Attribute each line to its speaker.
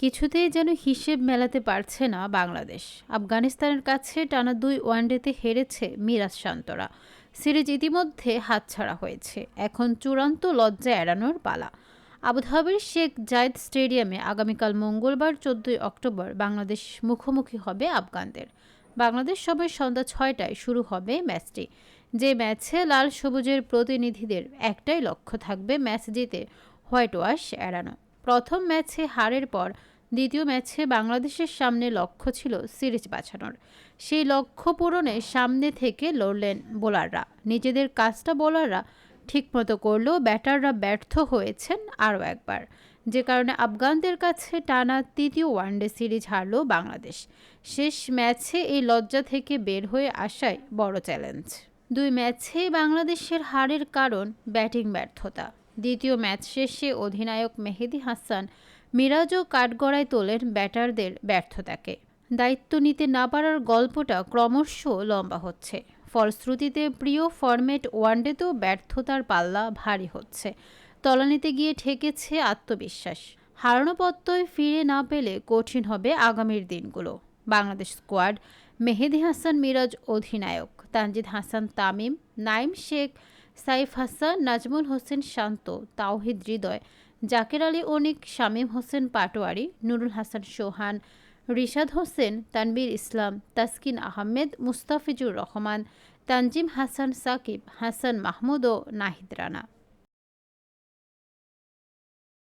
Speaker 1: কিছুতেই যেন হিসেব মেলাতে পারছে না বাংলাদেশ। আফগানিস্তানের কাছে টানা দুই ওয়ানডেতে হেরেছে মিরাজ শান্তরা। সিরিজ ইতিমধ্যে হাতছাড়া হয়েছে। এখন চূড়ান্ত লজ্জা এড়ানোর পালা। আবুধাবির শেখ জায়েদ স্টেডিয়ামে আগামীকাল মঙ্গলবার চোদ্দই অক্টোবর বাংলাদেশ মুখোমুখি হবে আফগানদের। বাংলাদেশ সময় সন্ধ্যা ছয়টায় শুরু হবে ম্যাচটি। যে ম্যাচে লাল সবুজের প্রতিনিধিদের একটাই লক্ষ্য থাকবে ম্যাচ জিতে হোয়াইট ওয়াশ এড়ানো। প্রথম ম্যাচে হারের পর দ্বিতীয় ম্যাচে বাংলাদেশের সামনে লক্ষ্য ছিল সিরিজ বাঁচানোর সেই লক্ষ্য পূরণে সামনে থেকে লড়লেন বোলাররা। নিজেদের কাজটা বোলাররা ঠিকমতো করলেও ব্যাটাররা ব্যর্থ হয়েছেন আরও একবার। যে কারণে আফগানদের কাছে টানা তৃতীয় ওয়ানডে সিরিজ হারল বাংলাদেশ। শেষ ম্যাচে এই লজ্জা থেকে বের হয়ে আসাই বড় চ্যালেঞ্জ। দুই ম্যাচেই বাংলাদেশের হারের কারণ ব্যাটিং ব্যর্থতা। দ্বিতীয় ম্যাচ শেষে অধিনায়ক মেহেদি হাসান মিরাজও কাঠগড়ায় তোলেন ব্যাটারদের ব্যর্থতাকে। দায়িত্ব নিতে না পারার গল্পটা ক্রমশ লম্বা হচ্ছে। ফলশ্রুতিতে প্রিয় ফরম্যাট ওয়ানডেতেও ব্যর্থতার পাল্লা ভারী হচ্ছে। তলানিতে গিয়ে ঠেকেছে আত্মবিশ্বাস। হারানো পত্তয় ফিরে না পেলে কঠিন হবে আগামীর দিনগুলো। বাংলাদেশ স্কোয়াড, মেহেদি হাসান মিরাজ অধিনায়ক, তানজিদ হাসান তামিম নাইম শেখ সাইফ হাসান, নাজমুল হোসেন শান্ত, তাওহিদ হৃদয়, জাকের আলী অনিক, শামীম হোসেন পাটোয়ারি, নুরুল হাসান সোহান, রিশাদ হোসেন, তানবীর ইসলাম, তাসকিন আহমেদ, মুস্তাফিজুর রহমান, তানজিম হাসান সাকিব, হাসান মাহমুদ ও নাহিদ রানা।